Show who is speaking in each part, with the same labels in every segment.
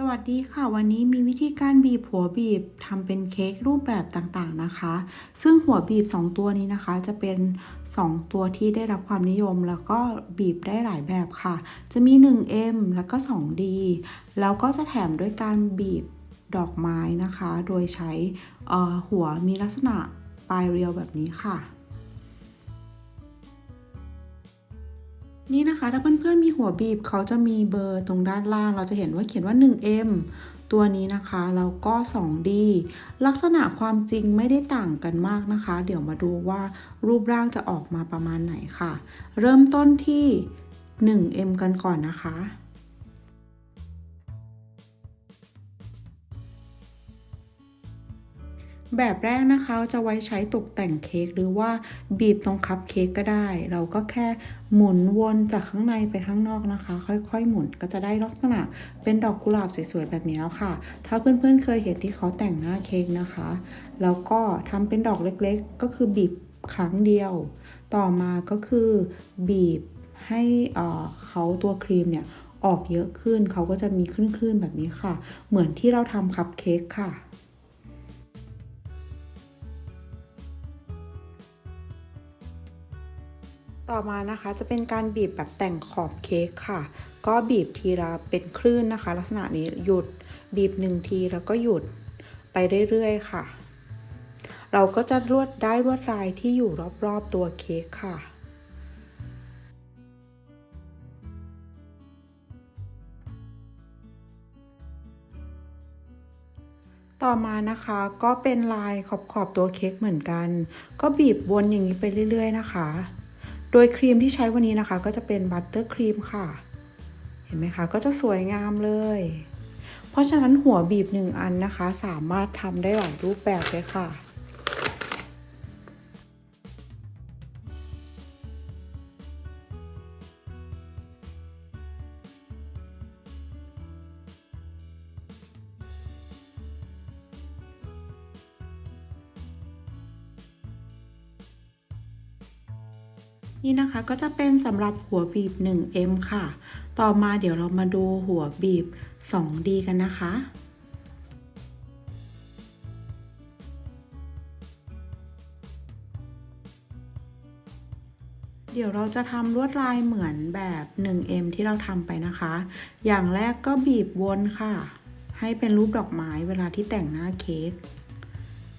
Speaker 1: สวัสดีค่ะ วันนี้มีวิธีการบีบหัวบีบทำเป็นเค้กรูปแบบต่างๆนะคะ ซึ่งหัวบีบ 2 ตัวนี้นะคะ จะเป็น 2 ตัวที่ได้รับความนิยมแล้วก็บีบได้หลายแบบค่ะ จะมี 1M แล้วก็ 2D แล้วก็จะแถมด้วยการบีบดอกไม้นะคะ โดยใช้หัวมีลักษณะปลายเรียวแบบนี้ค่ะ นี่นะคะถ้าเพื่อนๆมีหัวบีบเขาจะมีเบอร์ตรงด้านล่าง เราจะเห็นว่าเขียนว่า 1M ตัวนี้นะคะแล้วก็ 2D ลักษณะความจริงไม่ได้ต่างกันมากนะคะ เดี๋ยวมาดูว่ารูปร่างจะออกมาประมาณไหนค่ะ เริ่มต้นที่ 1M กันก่อนนะคะ แบบแรกนะคะจะไว้ใช้ตกแต่งเค้กหรือว่าบีบตรงคัพเค้กก็ได้ เราก็แค่หมุนวนจากข้างในไปข้างนอกนะคะ ค่อยๆ หมุนก็จะได้ลักษณะเป็นดอกกุหลาบสวยๆแบบนี้แล้วค่ะ ถ้าเพื่อนๆเคยเห็นที่เขาแต่งหน้าเค้กนะคะ แล้วก็ทำเป็นดอกเล็กๆ ก็คือบีบครั้งเดียว ต่อมาก็คือบีบให้เอ่อเขาตัวครีมเนี่ยออกเยอะขึ้นเขาก็จะมีคลื่นๆแบบนี้ค่ะ เหมือนที่เราทำคัพเค้กค่ะ ต่อมานะคะจะเป็นการบีบแบบแต่งขอบเค้กค่ะ ก็บีบทีละเป็นคลื่นนะคะ ลักษณะนี้หยุดบีบหนึ่งทีแล้วก็หยุดไปเรื่อยๆค่ะ เราก็จะลวดได้ลวดลายที่อยู่รอบๆตัวเค้กค่ะต่อมานะคะก็เป็นลายขอบขอบๆตัวเค้กเหมือนกัน ก็บีบวนอย่างนี้ไปเรื่อย ๆ นะคะ ดยครีมที่ใช้วันนี้นะคะ ก็จะเป็นบัตเตอร์ครีมค่ะ เห็นไหมคะ ก็จะสวยงามเลย เพราะฉะนั้นหัวบีบหนึ่งอันนะคะ สามารถทำได้หลายรูปแบบเลยค่ะ นี่นะคะก็จะเป็นสำหรับหัวบีบ 1M ค่ะ ต่อมาเดี๋ยวเรามาดูหัวบีบ 2D กันนะคะเดี๋ยวเราจะทำลวดลายเหมือนแบบ 1M ที่เราทำไปนะคะ อย่างแรกก็บีบวนค่ะ ให้เป็นรูปดอกไม้เวลาที่แต่งหน้าเค้ก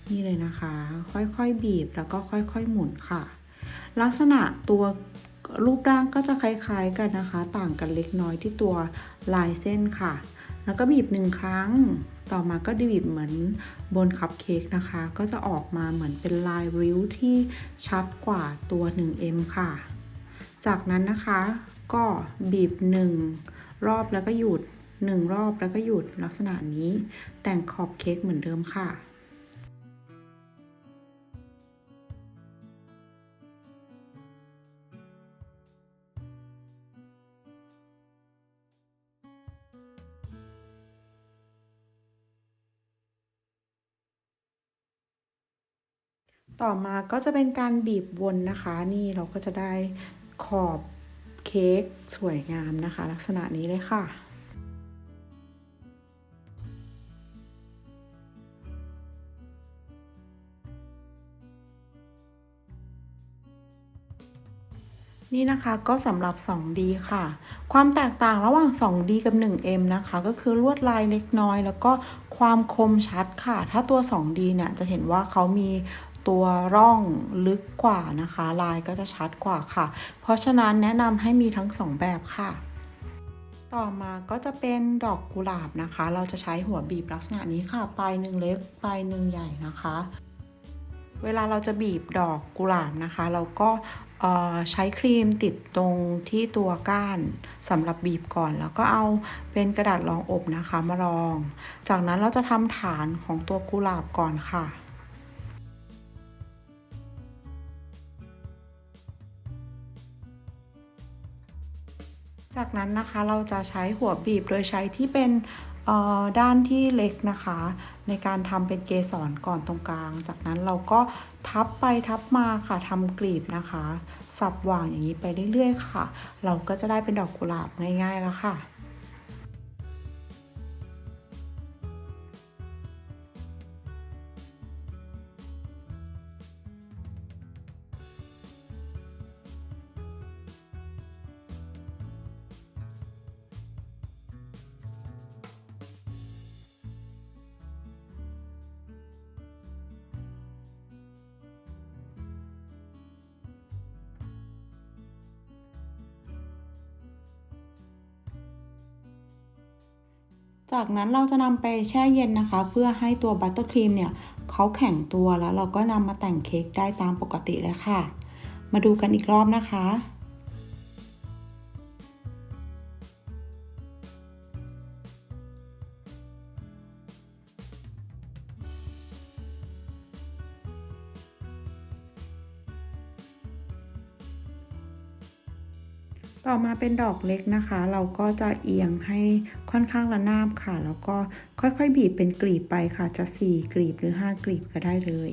Speaker 1: นี่เลยนะคะ ค่อยๆบีบแล้วก็ค่อยๆหมุนค่ะ ลักษณะตัวรูปร่างก็จะคล้ายๆกันนะคะ ต่างกันเล็กน้อยที่ตัวลายเส้นค่ะ แล้วก็บีบหนึ่งครั้ง ต่อมาก็บีบเหมือนบนคัพเค้กนะคะ ก็จะออกมาเหมือนเป็นลายริ้วที่ชัดกว่าตัว 1M ค่ะ จากนั้นนะคะก็บีบ 1 รอบแล้วก็หยุด 1 รอบแล้วก็หยุดลักษณะนี้แต่งขอบเค้กเหมือนเดิมค่ะ ต่อมาก็จะเป็นการบีบวนนะคะ นี่เราก็จะได้ขอบเค้กสวยงามนะคะ ลักษณะนี้เลยค่ะนี่นะคะก็สำหรับ 2D ค่ะ ความแตกต่างระหว่าง 2D กับ 1M นะคะ ก็คือลวดลายเล็กน้อย แล้วก็ความคมชัดค่ะ ถ้าตัว 2D เนี่ยจะเห็นว่าเขามี ตัวร่องลึกกว่านะคะ ลายก็จะชัดกว่าค่ะ เพราะฉะนั้นแนะนำให้มีทั้ง2แบบค่ะ ต่อมาก็จะเป็นดอกกุหลาบนะคะ เราจะใช้หัวบีบลักษณะนี้ค่ะ ปลายหนึ่งเล็กปลายหนึ่งใหญ่นะคะ เวลาเราจะบีบดอกกุหลาบนะคะ เราก็ใช้ครีมติดตรงที่ตัวก้านสำหรับบีบก่อน แล้วก็เอาเป็นกระดาษรองอบนะคะมารอง จากนั้นเราจะทำฐานของตัวกุหลาบก่อนค่ะ จากนั้นนะคะเราจะใช้หัวบีบโดยใช้ที่เป็นอ่อด้านที่เล็กนะคะ ในการทำเป็นเกสรก่อนตรงกลาง จากนั้นเราก็ทับไปทับมาค่ะทำกลีบนะคะ สับหว่างอย่างนี้ไปเรื่อยๆ ค่ะ เราก็จะได้เป็นดอกกุหลาบง่ายๆแล้วค่ะ จากนั้นเราจะนำไปแช่เย็นนะคะ เพื่อให้ตัวบัตเตอร์ครีมเนี่ยเขาแข็งตัวแล้วเราก็นำมาแต่งเค้กได้ตามปกติเลยค่ะ มาดูกันอีกรอบนะคะ ต่อมาเป็นดอกเล็กนะคะ เราก็จะเอียงให้ค่อนข้างระนาบค่ะ แล้วก็ค่อยๆ บีบเป็นกลีบไปค่ะ จะ 4 กลีบหรือ 5 กลีบก็ได้เลย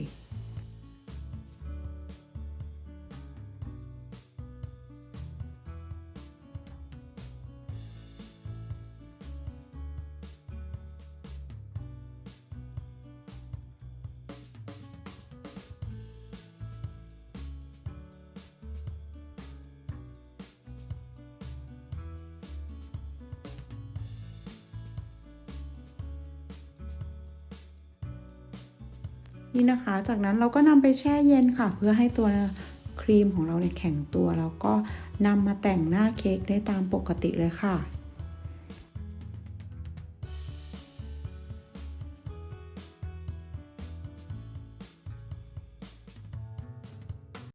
Speaker 1: นี่นะคะ จากนั้นเราก็นำไปแช่เย็นค่ะ เพื่อให้ตัวครีมของเราเนี่ยแข็งตัว แล้วก็นำมาแต่งหน้าเค้กได้ตามปกติเลยค่ะ